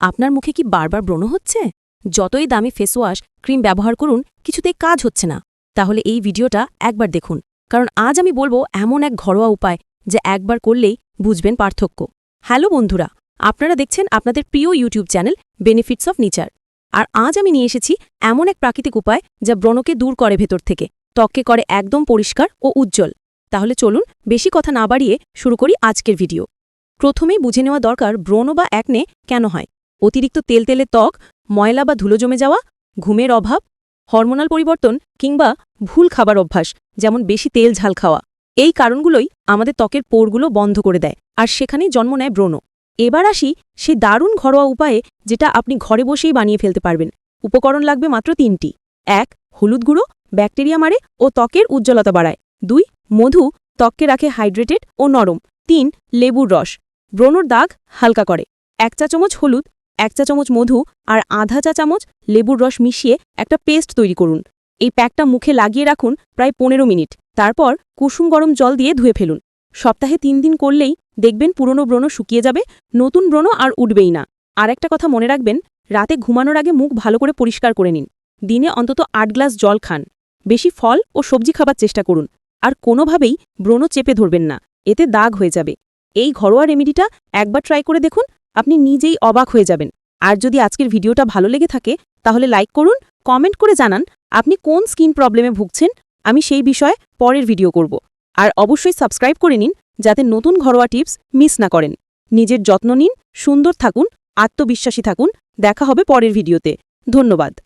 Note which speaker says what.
Speaker 1: আপনার মুখে কি বারবার ব্রণ হচ্ছে? যতই দামি ফেসওয়াশ ক্রিম ব্যবহার করুন, কিছুতেই কাজ হচ্ছে না। তাহলে এই ভিডিওটা একবার দেখুন। কারণ আজ আমি বলব এমন এক ঘরোয়া উপায় যা একবার করলেই বুঝবেন পার্থক্য। হ্যালো বন্ধুরা, আপনারা দেখছেন আপনাদের প্রিয় YouTube channel benefits of nature আর আজ আমি নিয়ে এসেছি এমন এক প্রাকৃতিক উপায় যা ব্রণকে দূর করে ভেতর থেকে, ত্বককে করে একদম পরিষ্কার ও উজ্জ্বল। তাহলে চলুন বেশি কথা না বাড়িয়ে শুরু করি আজকের ভিডিও। প্রথমেই বুঝে নেওয়া দরকার ব্রণ বা একনে কেন হয়। অতিরিক্ত তেল তেলে ত্বক, ময়লা বা ধুলো জমে যাওয়া, ঘুমের অভাব, হরমোনাল পরিবর্তন কিংবা ভুল খাবার অভ্যাস, যেমন বেশি তেল ঝাল খাওয়া। এই কারণগুলোই আমাদের ত্বকের পোরগুলো বন্ধ করে দেয়, আর সেখানেই জন্ম নেয় ব্রণ। এবার আসি সেই দারুণ ঘরোয়া উপায়ে যেটা আপনি ঘরে বসেই বানিয়ে ফেলতে পারবেন। উপকরণ লাগবে মাত্র তিনটি। এক, হলুদ গুঁড়ো, ব্যাকটেরিয়া মারে ও ত্বকের উজ্জ্বলতা বাড়ায়। দুই, মধু ত্বককে রাখে হাইড্রেটেড ও নরম। তিন, লেবুর রস। ব্রণর দাগ হালকা করে। এক চা চামচ হলুদ এক চা চামচ মধু আর আধা চা চামচ লেবুর রস মিশিয়ে একটা পেস্ট তৈরি করুন। এই প্যাকটা মুখে লাগিয়ে রাখুন প্রায় পনেরো মিনিট। তারপর কুসুম গরম জল দিয়ে ধুয়ে ফেলুন। সপ্তাহে তিন দিন করলেই দেখবেন পুরনো ব্রণ শুকিয়ে যাবে, নতুন ব্রণ আর উঠবেই না। আর একটা কথা মনে রাখবেন, রাতে ঘুমানোর আগে মুখ ভালো করে পরিষ্কার করে নিন। দিনে অন্তত আট গ্লাস জল খান। বেশি ফল ও সবজি খাবার চেষ্টা করুন। আর কোনোভাবেই ব্রণ চেপে ধরবেন না, এতে দাগ হয়ে যাবে। এই ঘরোয়া রেমেডিটা একবার ট্রাই করে দেখুন আপনি নিজেই অবাক হয়ে যাবেন। আর যদি আজকের ভিডিওটা ভালো লেগে থাকে, তাহলে লাইক করুন, কমেন্ট করে জানান আপনি কোন স্কিন প্রবলেমে ভুগছেন। আমি সেই বিষয়ে পরের ভিডিও করব। আর অবশ্যই সাবস্ক্রাইব করে নিন, যাতে নতুন ঘরোয়া টিপস মিস না করেন। নিজের যত্ন নিন, সুন্দর থাকুন, আত্মবিশ্বাসী থাকুন। দেখা হবে পরের ভিডিওতে। ধন্যবাদ।